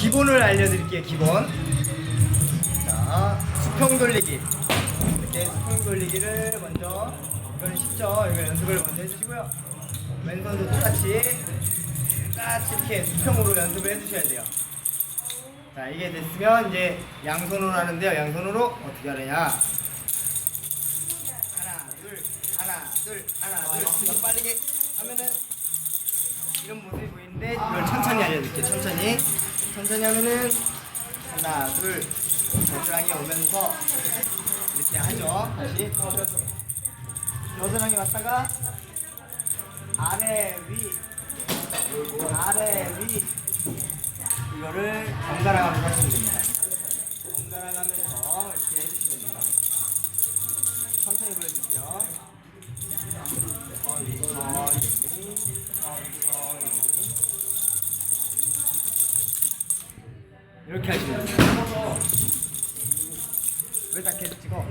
기본을 알려드릴게요 기본. 자 수평 돌리기. 이렇게 수평 돌리기를 먼저 이거는 쉽죠? 이거 연습을 먼저 해주시고요. 왼손도 똑같이 똑같이 이렇게 수평으로 연습을 해주셔야 돼요. 자 이게 됐으면 이제 양손으로 하는데요. 양손으로 어떻게 하느냐? 하나 둘 하나 둘 하나 둘. 이거 빠르게 하면은 이런 모습이 보이는데 이걸 천천히 알려드릴게요. 천천히 천천히 하면은 하나 둘 겨드랑이 오면서 이렇게 하죠. 다시. 겨드랑이 왔다가 아래 위 아래 위. 이거를 번갈아 가면서 하시면 됩니다. 번갈아 가면서 이렇게 해주시면 됩니다. 천천히 보여주세요. 천천히 천천히 이렇게 하시면 돼요 왜다 계속 찍어?